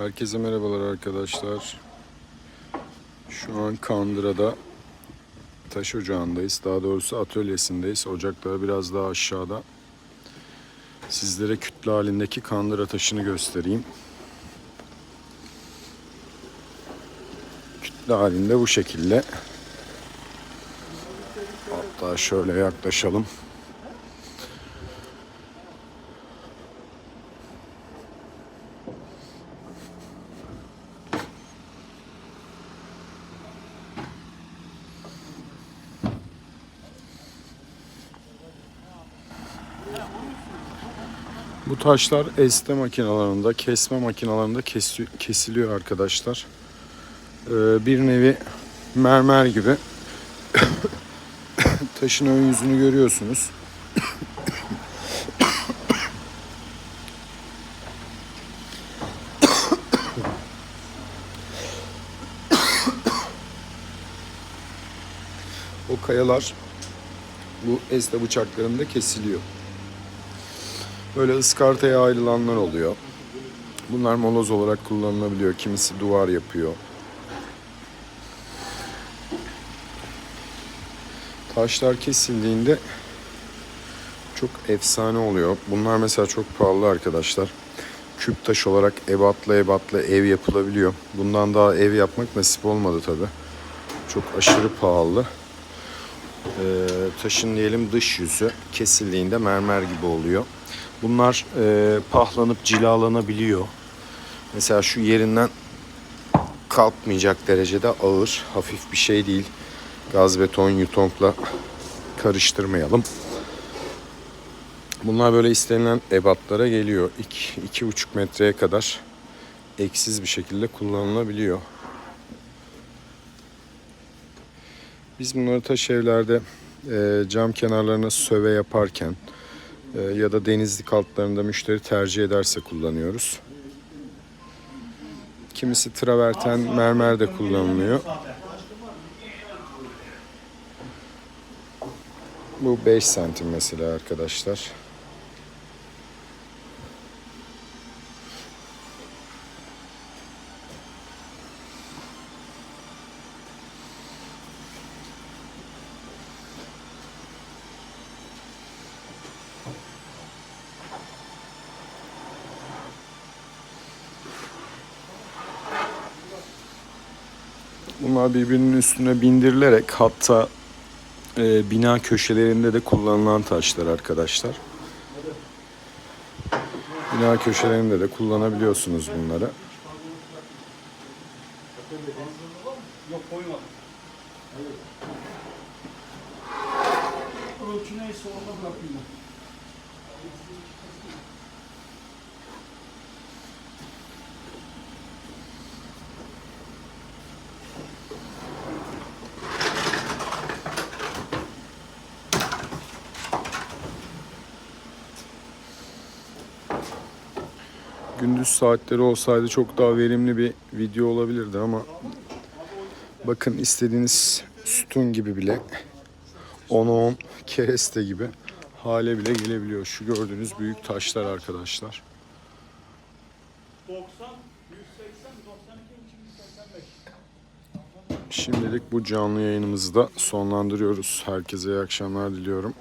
Herkese merhabalar arkadaşlar. Şu an Kandıra'da taş ocağındayız. Daha doğrusu atölyesindeyiz. Ocakları biraz daha aşağıda. Sizlere kütle halindeki Kandıra taşını göstereyim. Kütle halinde bu şekilde. Hatta şöyle yaklaşalım. Bu taşlar esne makinalarında, kesme makinalarında kesi- kesiliyor arkadaşlar. Ee, bir nevi mermer gibi. Taşın ön yüzünü görüyorsunuz. o kayalar bu esne bıçaklarında kesiliyor. Böyle ıskartaya ayrılanlar oluyor. Bunlar moloz olarak kullanılabiliyor. Kimisi duvar yapıyor. Taşlar kesildiğinde çok efsane oluyor. Bunlar mesela çok pahalı arkadaşlar. Küp taş olarak ebatla ebatla ev yapılabiliyor. Bundan daha ev yapmak nasip olmadı tabi. Çok aşırı pahalı. Ee, taşın diyelim dış yüzü kesildiğinde mermer gibi oluyor. Bunlar e, pahlanıp cilalanabiliyor. Mesela şu yerinden kalkmayacak derecede ağır, hafif bir şey değil. Gaz beton yutonkla karıştırmayalım. Bunlar böyle istenilen ebatlara geliyor. 2-2,5 metreye kadar eksiz bir şekilde kullanılabiliyor. Biz bunları taş evlerde e, cam kenarlarına söve yaparken ya da denizlik altlarında müşteri tercih ederse kullanıyoruz. Kimisi traverten mermer de kullanılıyor. Bu 5 santim mesela arkadaşlar. Bunlar birbirinin üstüne bindirilerek hatta e, bina köşelerinde de kullanılan taşlar arkadaşlar. Bina köşelerinde de kullanabiliyorsunuz bunları. Yok koymadım. Ölçü neyse orada bırakayım ben. Gündüz saatleri olsaydı çok daha verimli bir video olabilirdi ama bakın istediğiniz sütun gibi bile 10'a 10 kereste gibi hale bile gelebiliyor. Şu gördüğünüz büyük taşlar arkadaşlar. 90, 180, 92, 285. Şimdilik bu canlı yayınımızı da sonlandırıyoruz. Herkese iyi akşamlar diliyorum.